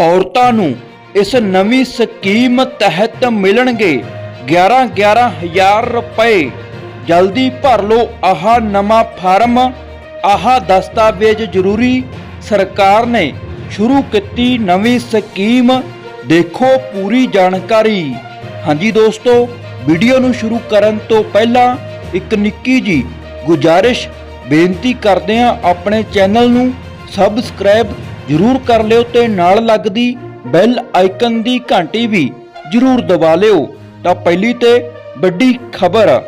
ਔਰਤਾਂ ਨੂੰ ਇਸ ਨਵੀਂ ਸਕੀਮ ਤਹਿਤ ਮਿਲਣਗੇ 11 11000 ਰੁਪਏ। ਜਲਦੀ ਭਰ ਲਓ ਆਹ ਨਵਾਂ ਫਾਰਮ। ਆਹ ਦਸਤਾਵੇਜ਼ ਜ਼ਰੂਰੀ। ਸਰਕਾਰ ਨੇ ਸ਼ੁਰੂ ਕੀਤੀ ਨਵੀਂ ਸਕੀਮ। ਦੇਖੋ ਪੂਰੀ ਜਾਣਕਾਰੀ। ਹਾਂਜੀ ਦੋਸਤੋ, ਵੀਡੀਓ ਨੂੰ ਸ਼ੁਰੂ ਕਰਨ ਤੋਂ ਪਹਿਲਾਂ ਇੱਕ ਨਿੱਕੀ ਜੀ ਗੁਜਾਰਿਸ਼ ਬੇਨਤੀ ਕਰਦੇ ਹਾਂ ਆਪਣੇ ਚੈਨਲ ਨੂੰ ਸਬਸਕ੍ਰਾਈਬ ਜ਼ਰੂਰ ਕਰ ਲਿਓ ਤੇ ਨਾਲ ਲੱਗਦੀ ਬੈਲ ਆਈਕਨ ਦੀ ਘੰਟੀ ਵੀ ਜ਼ਰੂਰ ਦਬਾ ਲਿਓ। ਤਾਂ ਪਹਿਲੀ ਤੇ ਵੱਡੀ ਖਬਰ,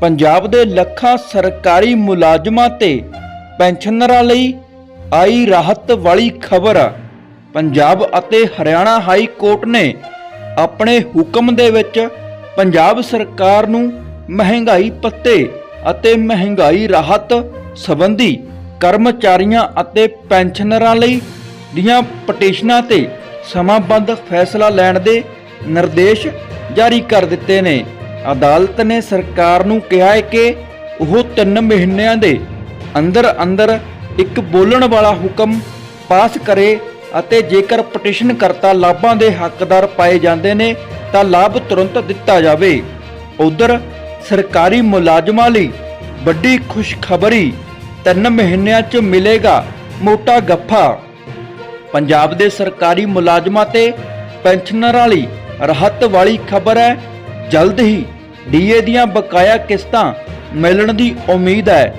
ਪੰਜਾਬ ਦੇ ਲੱਖਾਂ ਸਰਕਾਰੀ ਮੁਲਾਜ਼ਮਾਂ ਤੇ ਪੈਨਸ਼ਨਰਾਂ ਲਈ ਆਈ ਰਾਹਤ ਵਾਲੀ ਖਬਰ। ਪੰਜਾਬ ਅਤੇ ਹਰਿਆਣਾ ਹਾਈ ਕੋਰਟ ਨੇ ਆਪਣੇ ਹੁਕਮ ਦੇ ਵਿੱਚ ਪੰਜਾਬ ਸਰਕਾਰ ਨੂੰ ਮਹਿੰਗਾਈ ਪੱਤੇ ਅਤੇ ਮਹਿੰਗਾਈ ਰਾਹਤ ਸੰਬੰਧੀ ਕਰਮਚਾਰੀਆਂ ਅਤੇ ਪੈਨਸ਼ਨਰਾਂ ਲਈ ਦੀਆਂ ਪਟੀਸ਼ਨਾਂ ਤੇ ਸਮਾਂਬੱਧ ਫੈਸਲਾ ਲੈਣ ਦੇ ਨਿਰਦੇਸ਼ ਜਾਰੀ ਕਰ ਦਿੱਤੇ ਨੇ। ਅਦਾਲਤ ਨੇ ਸਰਕਾਰ ਨੂੰ ਕਿਹਾ ਹੈ ਕਿ ਉਹ 3 ਮਹੀਨਿਆਂ ਦੇ ਅੰਦਰ ਅੰਦਰ ਇੱਕ ਬੋਲਣ ਵਾਲਾ ਹੁਕਮ ਪਾਸ ਕਰੇ ਅਤੇ ਜੇਕਰ ਪਟੀਸ਼ਨ ਕਰਤਾ ਲਾਭਾਂ ਦੇ ਹੱਕਦਾਰ ਪਾਏ ਜਾਂਦੇ ਨੇ ਤਾਂ ਲਾਭ ਤੁਰੰਤ ਦਿੱਤਾ ਜਾਵੇ। ਉਧਰ ਸਰਕਾਰੀ ਮੁਲਾਜ਼ਮਾਂ ਲਈ ਵੱਡੀ ਖੁਸ਼ਖਬਰੀ 3 ਮਹੀਨਿਆਂ 'ਚ ਮਿਲੇਗਾ ਮੋਟਾ ਗੱਫਾ। ਪੰਜਾਬ ਦੇ ਸਰਕਾਰੀ ਮੁਲਾਜ਼ਮਾਂ ਤੇ ਪੈਨਸ਼ਨਰਾਂ ਲਈ ਰਾਹਤ ਵਾਲੀ ਖਬਰ ਹੈ। ਜਲਦ ਹੀ ਡੀਏ ਦੀਆਂ ਬਕਾਇਆ ਕਿਸ਼ਤਾਂ ਮਿਲਣ ਦੀ ਉਮੀਦ ਹੈ।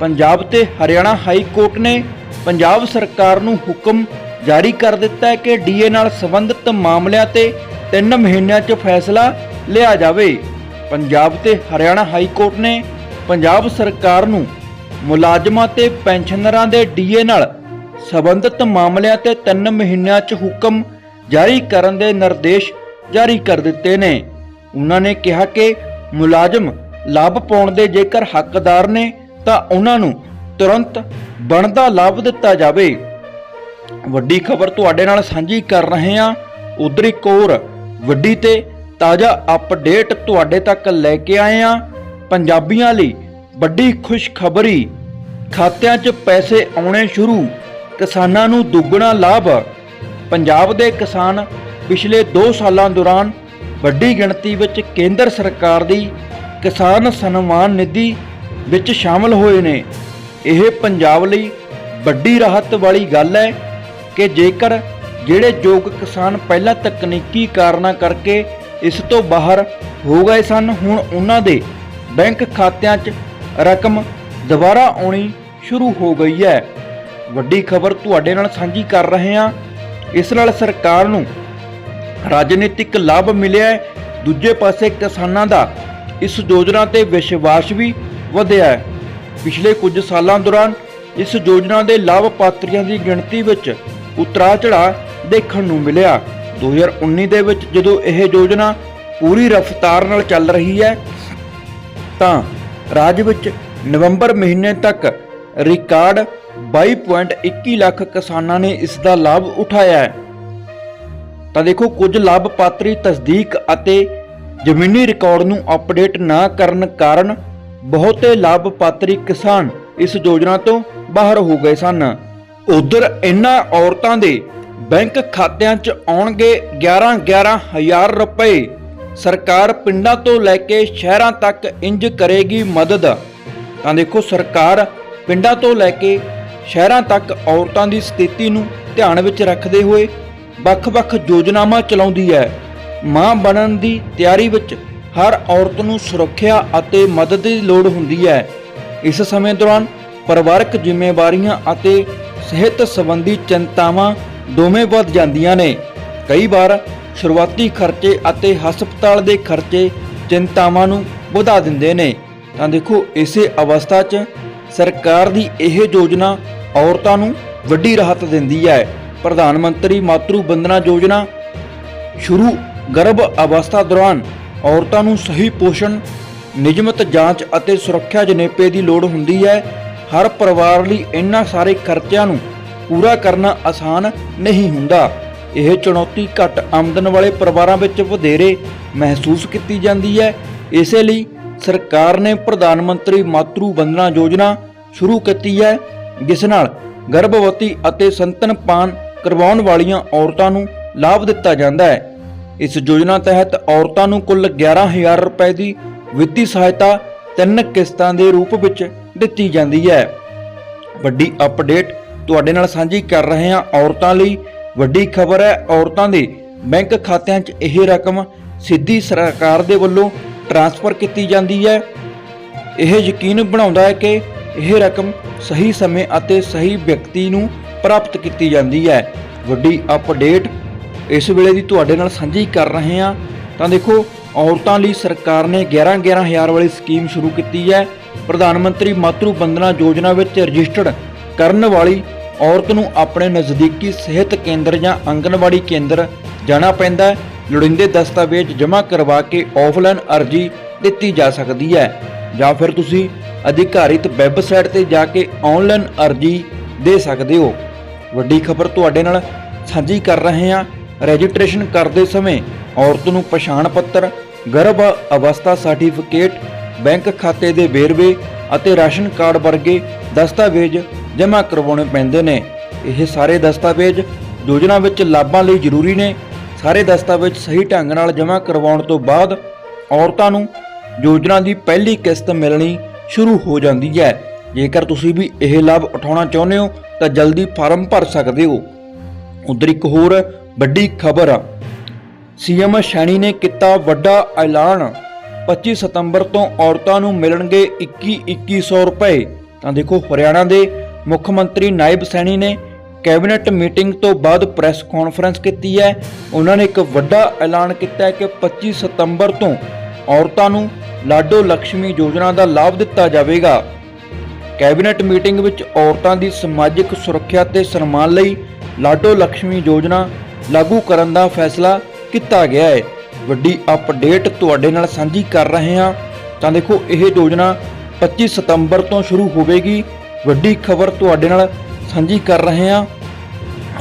ਪੰਜਾਬ ਤੇ ਹਰਿਆਣਾ ਹਾਈ ਕੋਰਟ ਨੇ ਪੰਜਾਬ ਸਰਕਾਰ ਨੂੰ ਹੁਕਮ ਜਾਰੀ ਕਰ ਦਿੱਤਾ ਹੈ ਕਿ ਡੀਏ ਨਾਲ ਸੰਬੰਧਿਤ ਮਾਮਲਿਆਂ ਤੇ 3 ਮਹੀਨਿਆਂ 'ਚ ਫੈਸਲਾ ਲਿਆ ਜਾਵੇ। ਪੰਜਾਬ ਤੇ ਹਰਿਆਣਾ ਹਾਈ ਕੋਰਟ ਨੇ ਪੰਜਾਬ ਸਰਕਾਰ ਨੂੰ ਮੁਲਾਜ਼ਮਾਂ ਤੇ ਪੈਨਸ਼ਨਰਾਂ ਦੇ ਡੀਏ ਨਾਲ ਸੰਬੰਧਿਤ ਮਾਮਲਿਆਂ ਤੇ 3 ਮਹੀਨਿਆਂ 'ਚ ਹੁਕਮ ਜਾਰੀ ਕਰਨ ਦੇ ਨਿਰਦੇਸ਼ ਜਾਰੀ ਕਰ ਦਿੱਤੇ ਨੇ। ਉਹਨਾਂ ਨੇ ਕਿਹਾ ਕਿ ਮੁਲਾਜ਼ਮ ਲਾਭ ਪਾਉਣ ਦੇ ਜੇਕਰ ਹੱਕਦਾਰ ਨੇ, ਤਾਂ ਉਹਨਾਂ ਨੂੰ ਤੁਰੰਤ ਬਣਦਾ ਲਾਭ ਦਿੱਤਾ ਜਾਵੇ। ਵੱਡੀ ਖਬਰ ਤੁਹਾਡੇ ਨਾਲ ਸਾਂਝੀ ਕਰ ਰਹੇ ਹਾਂ। ਉਧਰ ਇੱਕ ਵੱਡੀ ਤੇ ਤਾਜ਼ਾ ਅਪਡੇਟ ਤੁਹਾਡੇ ਤੱਕ ਲੈ ਕੇ ਆਏ ਹਾਂ। ਪੰਜਾਬੀਆਂ ਲਈ ਵੱਡੀ ਖੁਸ਼ਖਬਰੀ। ਖਾਤਿਆਂ 'ਚ ਪੈਸੇ ਆਉਣੇ ਸ਼ੁਰੂ, ਕਿਸਾਨਾਂ ਨੂੰ ਦੁੱਗਣਾ ਲਾਭ। ਪੰਜਾਬ ਦੇ ਕਿਸਾਨ ਪਿਛਲੇ 2 ਸਾਲਾਂ ਦੌਰਾਨ ਵੱਡੀ ਗਿਣਤੀ ਵਿੱਚ ਕੇਂਦਰ ਸਰਕਾਰ ਦੀ ਕਿਸਾਨ ਸਨਮਾਨ ਨਿਧੀ ਵਿੱਚ ਸ਼ਾਮਲ ਹੋਏ ਨੇ। ਇਹ ਪੰਜਾਬ ਲਈ ਵੱਡੀ ਰਾਹਤ ਵਾਲੀ ਗੱਲ ਹੈ ਕਿ ਜੇਕਰ ਜਿਹੜੇ ਯੋਗ ਕਿਸਾਨ ਪਹਿਲਾਂ ਤਕਨੀਕੀ ਕਾਰਨਾਂ ਕਰਕੇ ਇਸ ਤੋਂ ਬਾਹਰ ਹੋ ਗਏ ਸਨ, ਹੁਣ ਉਹਨਾਂ ਦੇ ਬੈਂਕ ਖਾਤਿਆਂ 'ਚ ਰਕਮ ਦੁਬਾਰਾ ਆਉਣੀ ਸ਼ੁਰੂ ਹੋ ਗਈ ਹੈ। ਵੱਡੀ ਖਬਰ ਤੁਹਾਡੇ ਨਾਲ ਸਾਂਝੀ ਕਰ ਰਹੇ ਹਾਂ। ਇਸ ਨਾਲ ਸਰਕਾਰ ਨੂੰ ਰਾਜਨੀਤਿਕ ਲਾਭ ਮਿਲਿਆ ਹੈ। ਦੂਜੇ ਪਾਸੇ ਕਿਸਾਨਾਂ ਦਾ ਇਸ ਯੋਜਨਾ ਤੇ ਵਿਸ਼ਵਾਸ ਵੀ ਵਧਿਆ ਹੈ। ਪਿਛਲੇ ਕੁਝ ਸਾਲਾਂ ਦੌਰਾਨ ਇਸ ਯੋਜਨਾ ਦੇ ਲਾਭਪਾਤਰੀਆਂ ਦੀ ਗਿਣਤੀ ਵਿੱਚ ਉਤਰਾ ਚੜਾ ਦੇਖਣ ਨੂੰ ਮਿਲਿਆ। 2019 ਦੇ ਵਿੱਚ ਜਦੋਂ ਇਹ ਯੋਜਨਾ ਪੂਰੀ ਰਫ਼ਤਾਰ ਨਾਲ ਚੱਲ ਰਹੀ ਹੈ, ਤਾਂ ਰਾਜ ਵਿੱਚ ਨਵੰਬਰ ਮਹੀਨੇ ਤੱਕ ਰਿਕਾਰਡ 22.21 ਲੱਖ ਕਿਸਾਨਾਂ ਨੇ ਇਸ ਦਾ ਲਾਭ ਉਠਾਇਆ ਹੈ। ਤਾਂ ਦੇਖੋ, ਕੁਝ ਲਾਭਪਾਤਰੀ ਤਸਦੀਕ ਅਤੇ ਜ਼ਮੀਨੀ ਰਿਕਾਰਡ ਨੂੰ ਅਪਡੇਟ ਨਾ ਕਰਨ ਕਾਰਨ ਬਹੁਤੇ ਲਾਭਪਾਤਰੀ ਕਿਸਾਨ ਇਸ ਯੋਜਨਾ ਤੋਂ ਬਾਹਰ ਹੋ ਗਏ ਸਨ। ਉਧਰ ਇਨ੍ਹਾਂ ਔਰਤਾਂ ਦੇ ਬੈਂਕ ਖਾਤਿਆਂ 'ਚ ਆਉਣਗੇ 11 11000 ਰੁਪਏ। ਸਰਕਾਰ ਪਿੰਡਾਂ ਤੋਂ ਲੈ ਕੇ ਸ਼ਹਿਰਾਂ ਤੱਕ ਇੰਜ ਕਰੇਗੀ ਮਦਦ। ਤਾਂ ਦੇਖੋ, ਸਰਕਾਰ ਪਿੰਡਾਂ ਤੋਂ ਲੈ ਕੇ ਸ਼ਹਿਰਾਂ ਤੱਕ ਔਰਤਾਂ ਦੀ ਸਥਿਤੀ ਨੂੰ ਧਿਆਨ ਵਿੱਚ ਰੱਖਦੇ ਹੋਏ ਵੱਖ-ਵੱਖ ਯੋਜਨਾਵਾਂ ਚਲਾਉਂਦੀ ਹੈ। ਮਾਂ ਬਣਨ ਦੀ ਤਿਆਰੀ ਵਿੱਚ ਹਰ ਔਰਤ ਨੂੰ ਸੁਰੱਖਿਆ ਅਤੇ ਮਦਦ ਦੀ ਲੋੜ ਹੁੰਦੀ ਹੈ। ਇਸ ਸਮੇਂ ਦੌਰਾਨ ਪਰਿਵਾਰਕ ਜ਼ਿੰਮੇਵਾਰੀਆਂ ਅਤੇ ਸਿਹਤ ਸੰਬੰਧੀ ਚਿੰਤਾਵਾਂ ਦੋਵੇਂ ਵੱਧ ਜਾਂਦੀਆਂ ਨੇ। ਕਈ ਵਾਰ ਸ਼ੁਰੂਆਤੀ ਖਰਚੇ ਅਤੇ ਹਸਪਤਾਲ ਦੇ ਖਰਚੇ ਚਿੰਤਾਵਾਂ ਨੂੰ ਵਧਾ ਦਿੰਦੇ ਨੇ। ਤਾਂ ਦੇਖੋ, ਇਸੇ ਅਵਸਥਾ 'ਚ ਸਰਕਾਰ ਦੀ ਇਹ ਯੋਜਨਾ ਔਰਤਾਂ ਨੂੰ ਵੱਡੀ ਰਾਹਤ ਦਿੰਦੀ ਹੈ। ਪ੍ਰਧਾਨ ਮੰਤਰੀ ਮਾਤਰੂ ਬੰਦਨਾ ਯੋਜਨਾ ਸ਼ੁਰੂ ਗਰਭ ਅਵਸਥਾ ਦੌਰਾਨ ਔਰਤਾਂ ਨੂੰ ਸਹੀ ਪੋਸ਼ਣ, ਨਿਯਮਤ ਜਾਂਚ ਅਤੇ ਸੁਰੱਖਿਆ ਜਨੇਪੇ ਦੀ ਲੋੜ ਹੁੰਦੀ ਹੈ। ਹਰ ਪਰਿਵਾਰ ਲਈ ਇੰਨਾ ਸਾਰੇ ਖਰਚਿਆਂ ਨੂੰ ਪੂਰਾ ਕਰਨਾ ਆਸਾਨ ਨਹੀਂ ਹੁੰਦਾ। ਇਹ ਚੁਣੌਤੀ ਘੱਟ ਆਮਦਨ ਵਾਲੇ ਪਰਿਵਾਰਾਂ ਵਿੱਚ ਵਧੇਰੇ ਮਹਿਸੂਸ ਕੀਤੀ ਜਾਂਦੀ ਹੈ। ਇਸੇ ਲਈ ਸਰਕਾਰ ਨੇ ਪ੍ਰਧਾਨ ਮੰਤਰੀ ਮਾਤਰੂ ਬੰਦਨਾ ਯੋਜਨਾ ਸ਼ੁਰੂ ਕੀਤੀ ਹੈ, ਜਿਸ ਨਾਲ ਗਰਭਵਤੀ ਅਤੇ ਸੰਤਨਪਾਨ ਕਰਵਾਉਣ ਵਾਲੀਆਂ ਔਰਤਾਂ ਨੂੰ ਲਾਭ ਦਿੱਤਾ ਜਾਂਦਾ ਹੈ। ਇਸ ਯੋਜਨਾ ਤਹਿਤ ਔਰਤਾਂ ਨੂੰ ਕੁੱਲ 11000 ਰੁਪਏ ਦੀ ਵਿੱਤੀ ਸਹਾਇਤਾ ਤਿੰਨ ਕਿਸ਼ਤਾਂ ਦੇ ਰੂਪ ਵਿੱਚ ਦਿੱਤੀ ਜਾਂਦੀ ਹੈ। ਵੱਡੀ ਅਪਡੇਟ ਤੁਹਾਡੇ ਨਾਲ ਸਾਂਝੀ ਕਰ ਰਹੇ ਹਾਂ ਔਰਤਾਂ ਲਈ ਵੱਡੀ ਖਬਰ ਹੈ, ਔਰਤਾਂ ਦੇ ਬੈਂਕ ਖਾਤਿਆਂ 'ਚ ਇਹ ਰਕਮ ਸਿੱਧੀ ਸਰਕਾਰ ਦੇ ਵੱਲੋਂ ਟਰਾਂਸਫਰ ਕੀਤੀ ਜਾਂਦੀ ਹੈ। ਇਹ ਯਕੀਨ ਬਣਾਉਂਦਾ ਹੈ ਕਿ ਇਹ ਰਕਮ ਸਹੀ ਸਮੇਂ ਅਤੇ ਸਹੀ ਵਿਅਕਤੀ ਨੂੰ ਪ੍ਰਾਪਤ ਕੀਤੀ ਜਾਂਦੀ ਹੈ। ਵੱਡੀ ਅਪਡੇਟ ਇਸ ਵੇਲੇ ਦੀ ਤੁਹਾਡੇ ਨਾਲ ਸਾਂਝੀ ਕਰ ਰਹੇ ਹਾਂ। ਤਾਂ ਦੇਖੋ, ਔਰਤਾਂ ਲਈ ਸਰਕਾਰ ਨੇ 11 11000 ਵਾਲੀ ਸਕੀਮ ਸ਼ੁਰੂ ਕੀਤੀ ਹੈ। ਪ੍ਰਧਾਨ ਮੰਤਰੀ ਮਾਤਰੂ ਬੰਦਨਾ ਯੋਜਨਾ ਵਿੱਚ ਰਜਿਸਟਰਡ ਕਰਨ ਵਾਲੀ ਔਰਤ ਨੂੰ ਆਪਣੇ ਨਜ਼ਦੀਕੀ ਸਿਹਤ ਕੇਂਦਰ ਜਾਂ ਆਂਗਨਵਾੜੀ ਕੇਂਦਰ ਜਾਣਾ ਪੈਂਦਾ ਹੈ। ਲੋੜੀਂਦੇ ਦਸਤਾਵੇਜ਼ ਜਮ੍ਹਾਂ ਕਰਵਾ ਕੇ ਆਫਲਾਈਨ ਅਰਜ਼ੀ ਦਿੱਤੀ ਜਾ ਸਕਦੀ ਹੈ ਜਾਂ ਫਿਰ ਤੁਸੀਂ ਅਧਿਕਾਰਿਤ ਵੈਬਸਾਈਟ ਤੇ ਜਾ ਕੇ ਆਨਲਾਈਨ ਅਰਜ਼ੀ ਦੇ ਸਕਦੇ ਹੋ। ਵੱਡੀ ਖਬਰ ਤੁਹਾਡੇ ਨਾਲ ਸਾਂਝੀ ਕਰ ਰਹੇ ਹਾਂ। ਰਜਿਸਟ੍ਰੇਸ਼ਨ ਕਰਦੇ ਸਮੇਂ ਔਰਤ ਨੂੰ ਪਛਾਣ ਪੱਤਰ, ਗਰਭ ਅਵਸਥਾ ਸਰਟੀਫਿਕੇਟ, ਬੈਂਕ ਖਾਤੇ ਦੇ ਵੇਰਵੇ ਅਤੇ ਰਾਸ਼ਨ ਕਾਰਡ ਵਰਗੇ ਦਸਤਾਵੇਜ਼ ਜਮ੍ਹਾਂ ਕਰਵਾਉਣੇ ਪੈਂਦੇ ਨੇ। ਇਹ ਸਾਰੇ ਦਸਤਾਵੇਜ਼ ਯੋਜਨਾ ਵਿੱਚ ਲਾਭਾਂ ਲਈ ਜ਼ਰੂਰੀ ਨੇ। ਸਾਰੇ ਦਸਤਾਵੇਜ਼ ਸਹੀ ਢੰਗ ਨਾਲ ਜਮ੍ਹਾਂ ਕਰਵਾਉਣ ਤੋਂ ਬਾਅਦ ਔਰਤਾਂ ਨੂੰ ਯੋਜਨਾ ਦੀ ਪਹਿਲੀ ਕਿਸ਼ਤ ਮਿਲਣੀ ਸ਼ੁਰੂ ਹੋ ਜਾਂਦੀ ਹੈ। ਜੇਕਰ ਤੁਸੀਂ ਵੀ ਇਹ ਲਾਭ ਉਠਾਉਣਾ ਚਾਹੁੰਦੇ ਹੋ, ਤਾਂ ਜਲਦੀ ਫਾਰਮ ਭਰ ਸਕਦੇ ਹੋ। ਉਧਰ ਇੱਕ ਹੋਰ ਵੱਡੀ ਖਬਰ ਸੀਐਮ ਸ਼ੈਣੀ ਨੇ ਕੀਤਾ ਵੱਡਾ ਐਲਾਨ। 25 ਸਤੰਬਰ ਤੋਂ ਔਰਤਾਂ ਨੂੰ ਮਿਲਣਗੇ 21 2100 ਰੁਪਏ। ਤਾਂ ਦੇਖੋ ਹਰਿਆਣਾ ਦੇ ਮੁੱਖ ਮੰਤਰੀ ਨਾਇਬ ਸੈਣੀ ਨੇ ਕੈਬਨਿਟ ਮੀਟਿੰਗ ਤੋਂ ਬਾਅਦ ਪ੍ਰੈਸ ਕਾਨਫਰੰਸ ਕੀਤੀ ਹੈ। ਉਹਨਾਂ ਨੇ ਇੱਕ ਵੱਡਾ ਐਲਾਨ ਕੀਤਾ ਹੈ ਕਿ 25 ਸਤੰਬਰ ਤੋਂ ਔਰਤਾਂ ਨੂੰ ਲਾਡੋ ਲక్ష్ਮੀ ਯੋਜਨਾ ਦਾ ਲਾਭ ਦਿੱਤਾ ਜਾਵੇਗਾ। ਕੈਬਨਿਟ ਮੀਟਿੰਗ ਵਿੱਚ ਔਰਤਾਂ ਦੀ ਸਮਾਜਿਕ ਸੁਰੱਖਿਆ ਤੇ ਸਨਮਾਨ ਲਈ ਲਾਡੋ ਲక్ష్ਮੀ ਯੋਜਨਾ ਲਾਗੂ ਕਰਨ ਦਾ ਫੈਸਲਾ ਕੀਤਾ ਗਿਆ ਹੈ। ਵੱਡੀ ਅਪਡੇਟ ਤੁਹਾਡੇ ਨਾਲ ਸਾਂਝੀ ਕਰ ਰਹੇ ਹਾਂ। ਤਾਂ ਦੇਖੋ, ਇਹ ਯੋਜਨਾ 25 ਸਤੰਬਰ ਤੋਂ ਸ਼ੁਰੂ ਹੋਵੇਗੀ। ਵੱਡੀ ਖਬਰ ਤੁਹਾਡੇ ਨਾਲ ਸਾਂਝੀ ਕਰ ਰਹੇ ਹਾਂ।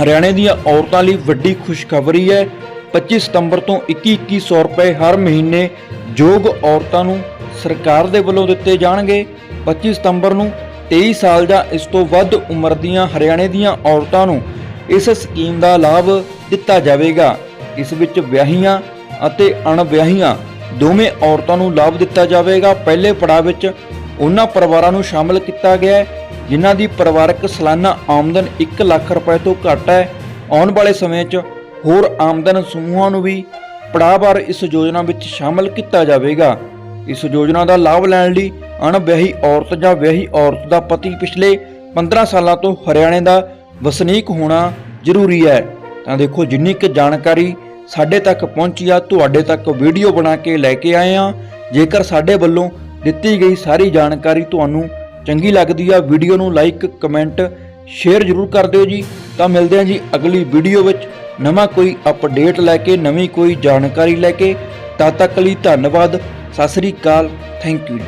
ਹਰਿਆਣੇ ਦੀਆਂ ਔਰਤਾਂ ਲਈ ਵੱਡੀ ਖੁਸ਼ਖਬਰੀ ਹੈ। 25 ਸਤੰਬਰ ਤੋਂ 21-2100 ਰੁਪਏ ਹਰ ਮਹੀਨੇ ਯੋਗ ਔਰਤਾਂ ਨੂੰ ਸਰਕਾਰ ਦੇ ਵੱਲੋਂ ਦਿੱਤੇ ਜਾਣਗੇ। 25 ਸਤੰਬਰ ਨੂੰ 23 ਸਾਲ ਜਾਂ ਇਸ ਤੋਂ ਵੱਧ ਉਮਰ ਦੀਆਂ ਹਰਿਆਣੇ ਦੀਆਂ ਔਰਤਾਂ ਨੂੰ ਇਸ ਸਕੀਮ ਦਾ ਲਾਭ ਦਿੱਤਾ ਜਾਵੇਗਾ। ਇਸ ਵਿੱਚ ਵਿਆਹੀਆਂ ਅਤੇ ਅਣਵਿਆਹੀਆਂ ਦੋਵੇਂ ਔਰਤਾਂ ਨੂੰ ਲਾਭ ਦਿੱਤਾ ਜਾਵੇਗਾ। ਪਹਿਲੇ ਪੜਾਅ ਵਿੱਚ ਉਹਨਾਂ ਪਰਿਵਾਰਾਂ ਨੂੰ ਸ਼ਾਮਲ ਕੀਤਾ ਗਿਆ ਹੈ, ਜਿਨ੍ਹਾਂ ਦੀ ਪਰਿਵਾਰਕ ਸਾਲਾਨਾ ਆਮਦਨ 1 ਲੱਖ ਰੁਪਏ ਤੋਂ ਘੱਟ ਹੈ। ਆਉਣ ਵਾਲੇ ਸਮੇਂ 'ਚ ਹੋਰ ਆਮਦਨ ਸਮੂਹਾਂ ਨੂੰ ਵੀ ਪੜਾਅਵਾਰ ਇਸ ਯੋਜਨਾ ਵਿੱਚ ਸ਼ਾਮਲ ਕੀਤਾ ਜਾਵੇਗਾ। ਇਸ ਯੋਜਨਾ ਦਾ ਲਾਭ ਲੈਣ ਲਈ ਅਣਵਿਆਹੀ ਔਰਤ ਜਾਂ ਵਿਆਹੀ ਔਰਤ ਦਾ ਪਤੀ ਪਿਛਲੇ 15 ਸਾਲਾਂ ਤੋਂ ਹਰਿਆਣੇ ਦਾ ਵਸਨੀਕ ਹੋਣਾ ਜ਼ਰੂਰੀ ਹੈ। ਤਾਂ ਦੇਖੋ, ਜਿੰਨੀ ਕੁ ਜਾਣਕਾਰੀ ਸਾਡੇ ਤੱਕ ਪਹੁੰਚੀ ਆ, ਤੁਹਾਡੇ ਤੱਕ ਵੀਡੀਓ ਬਣਾ ਕੇ ਲੈ ਕੇ ਆਏ ਆ। ਜੇਕਰ ਸਾਡੇ ਵੱਲੋਂ ਦਿੱਤੀ ਗਈ ਸਾਰੀ ਜਾਣਕਾਰੀ ਤੁਹਾਨੂੰ ਚੰਗੀ ਲੱਗਦੀ ਆ, ਵੀਡੀਓ ਨੂੰ ਲਾਈਕ, ਕਮੈਂਟ, ਸ਼ੇਅਰ ਜ਼ਰੂਰ ਕਰ ਦਿਓ ਜੀ। ਤਾਂ ਮਿਲਦੇ ਹਾਂ ਜੀ ਅਗਲੀ ਵੀਡੀਓ ਵਿੱਚ। ਨਵਾਂ ਕੋਈ ਅਪਡੇਟ ਲੈ ਕੇ, ਨਵੀਂ ਕੋਈ ਜਾਣਕਾਰੀ ਲੈ ਕੇ। ਤਦ ਤੱਕ ਲਈ ਧੰਨਵਾਦ। ਸਤਿ ਸ੍ਰੀ ਅਕਾਲ। Thank you